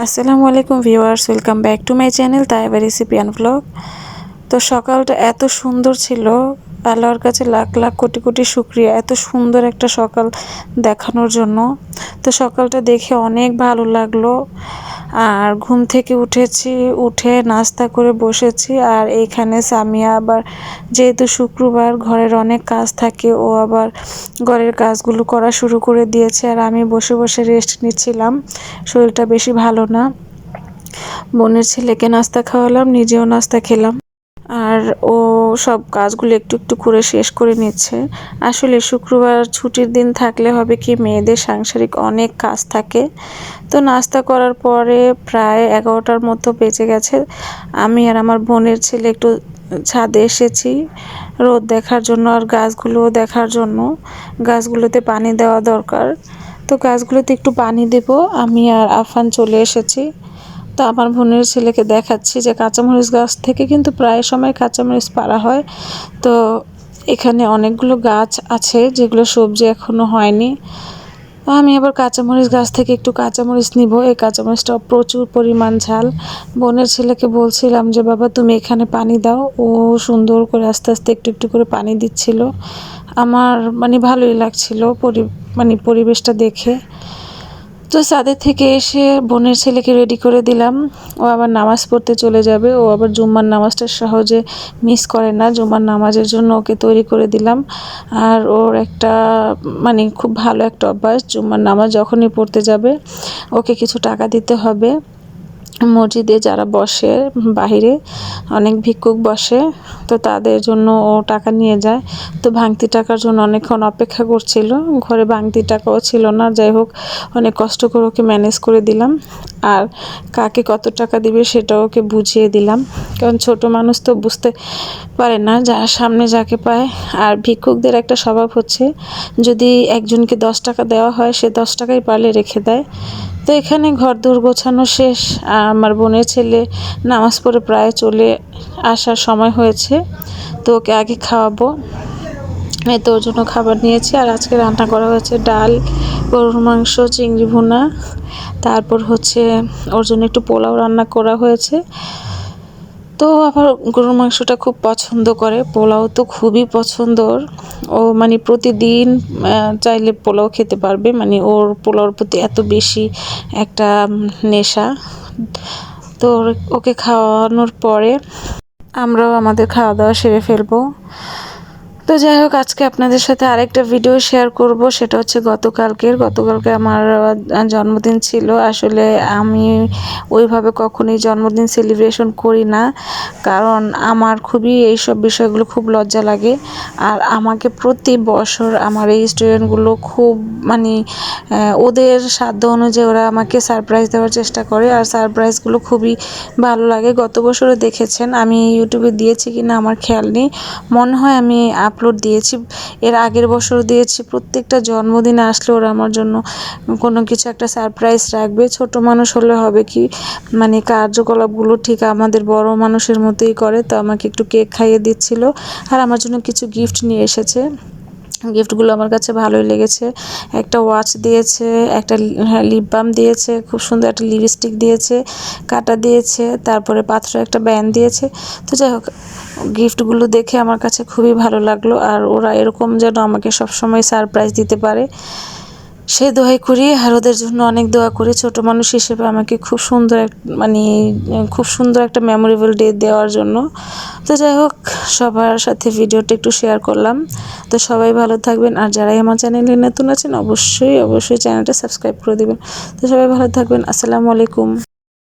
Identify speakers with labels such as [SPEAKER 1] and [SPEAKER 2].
[SPEAKER 1] আসসালামু আলাইকুম viewers, welcome back to my channel Taiba recipe and blog তো সকালটা এত সুন্দর ছিল, আল্লাহর কাছে লাখ লাখ কোটি কোটি শুক্রিয়া, এত সুন্দর একটা সকাল দেখানোর জন্য। তো সকালটা দেখে অনেক ভালো লাগল। আর ঘুম থেকে উঠেছি, উঠে নাস্তা করে বসেছি। আর এইখানে সামিয়া আবার, যেহেতু শুক্রবার ঘরের অনেক কাজ থাকে, ও আবার ঘরের কাজগুলো করা শুরু করে দিয়েছে। আর আমি বসে বসে রেস্ট নিচ্ছিলাম। শরীরটা বেশি ভালো না। বোনের ছেলেকে নাস্তা খাওয়ালাম, নিজেও নাস্তা খেলাম। ও সব কাজগুলো একটু একটু করে শেষ করে নিচ্ছে। আসলে শুক্রবার ছুটির দিন থাকলে হবে কি, মেয়েদের সাংসারিক অনেক কাজ থাকে। তো নাস্তা করার পরে প্রায় এগারোটার মতো বেঁচে গেছে। আমি আর আমার বোনের ছেলে একটু ছাদে এসেছি রোদ দেখার জন্য আর গাছগুলো দেখার জন্য। গাছগুলোতে পানি দেওয়া দরকার। তো গাছগুলোতে একটু পানি দেব। আমি আর আফান চলে এসেছি। তো আমার বোনের ছেলেকে দেখাচ্ছি যে কাঁচামরিচ গাছ থেকে কিন্তু প্রায় সময় কাঁচামরিচ পাড়া হয়। তো এখানে অনেকগুলো গাছ আছে যেগুলো সবজি এখনও হয়নি। আমি আবার কাঁচামরিচ গাছ থেকে একটু কাঁচামরিচ নিব। এই কাঁচামরিচটা প্রচুর পরিমাণ ঝাল। বোনের ছেলেকে বলছিলাম যে, বাবা, তুমি এখানে পানি দাও। ও সুন্দর করে আস্তে আস্তে একটু একটু করে পানি দিচ্ছিল। আমার মানে ভালোই লাগছিল পরি মানে পরিবেশটা দেখে। তো সাদের থেকে এসে বোনের ছেলেকে রেডি করে দিলাম। ও আবার নামাজ পড়তে চলে যাবে। ও আবার জুম্মার নামাজটা সহজে মিস করে না। জুম্মার নামাজের জন্য ওকে তৈরি করে দিলাম। আর ওর একটা মানে খুব ভালো একটা অভ্যাস। জুম্মার নামাজ যখনই পড়তে যাবে, ওকে কিছু টাকা দিতে হবে। মসজিদে যারা বসে বাহিরে, অনেক ভিক্ষুক বসে, তো তাদের জন্য ও টাকা নিয়ে যায়। তো ভাঙতি টাকার জন্য অনেকক্ষণ অপেক্ষা করছিল। ঘরে ভাঙতি টাকাও ছিল না। যাই হোক, অনেক কষ্ট করে ওকে ম্যানেজ করে দিলাম। আর কাকে কত টাকা দিবে সেটাও ওকে বুঝিয়ে দিলাম। কারণ ছোট মানুষ তো বুঝতে পারে না যার সামনে যাকে পায়। আর ভিক্ষুকদের একটা স্বভাব হচ্ছে, যদি একজনকে দশ টাকা দেওয়া হয়, সে দশ টাকাই পারলে রেখে দেয়। তো এখানে ঘর দূর গোছানো শেষ। আমার বোনের ছেলে নামাজ পড়ে প্রায় চলে আসার সময় হয়েছে, তো ওকে আগে খাওয়াবো। তো ওর জন্য খাবার নিয়েছি। আর আজকে রান্না করা হয়েছে ডাল, গরুর মাংস, চিংড়ি ভুনা। তারপর হচ্ছে ওর জন্য একটু পোলাও রান্না করা হয়েছে। তো আবার গরুর মাংসটা খুব পছন্দ করে। পোলাও তো খুবই পছন্দর ও মানে প্রতিদিন চাইলে পোলাও খেতে পারবে। মানে ওর পোলাওর প্রতি এত বেশি একটা নেশা। তো ওকে খাওয়ানোর পরে আমরাও আমাদের খাওয়া দাওয়া সেরে ফেলব। তো যাই হোক, আজকে আপনাদের সাথে আরেকটা ভিডিও শেয়ার করব। সেটা হচ্ছে গতকালকের। গতকালকে আমার জন্মদিন ছিল। আসলে আমি ওইভাবে কখনোই জন্মদিন সেলিব্রেশন করি না। কারণ আমার খুবই এইসব বিষয়গুলো খুব লজ্জা লাগে। আর আমাকে প্রতি বছর আমার এই স্টুডেন্টগুলো খুব মানে ওদের সাধ্য অনুযায়ী ওরা আমাকে সারপ্রাইজ দেওয়ার চেষ্টা করে। আর সারপ্রাইজগুলো খুবই ভালো লাগে। গত বছরও দেখেছেন, আমি ইউটিউবে দিয়েছি কিনা আমার খেয়াল নেই। মনে হয় আমি আপলোড দিয়েছি, এর আগের বছর দিয়েছি, প্রত্যেকটা জন্মদিন আসলে ওরা আমার জন্য কোনো কিছু একটা সারপ্রাইজ রাখবে। ছোট মানুষ হলে হবে কি মানে কার্যকলাপগুলো ঠিক আমাদের বড় মানুষের মতোই করে, তো আমাকে একটু কেক খাইয়ে দিচ্ছিল আর আমার জন্য কিছু গিফট নিয়ে এসেছে। গিফটগুলো আমার কাছে ভালোই লেগেছে। একটা ওয়াচ দিয়েছে, একটা লিপ বাম দিয়েছে, খুব সুন্দর একটা লিপস্টিক দিয়েছে, কাটা দিয়েছে, তারপরে পাথরে একটা ব্যান দিয়েছে। তো যাই হোক, গিফটগুলো দেখে আমার কাছে খুবই ভালো লাগল আর ওরা এরকম যেন আমাকে সবসময় সারপ্রাইজ দিতে পারে। সে দোয়াই করি আর ওদের জন্য অনেক দোয়া করি ছোট মানুষ হিসেবে আমাকে খুব সুন্দর এক মানে খুব সুন্দর একটা মেমোরেবল ডে দেওয়ার জন্য। তো যাই হোক, সবার সাথে ভিডিওটা একটু শেয়ার করলাম। তো সবাই ভালো থাকবেন, আর যারাই আমার চ্যানেলে নতুন আছেন, অবশ্যই অবশ্যই চ্যানেলটা সাবস্ক্রাইব করে দেবেন। তো সবাই ভালো থাকবেন, আসসালামু আলাইকুম।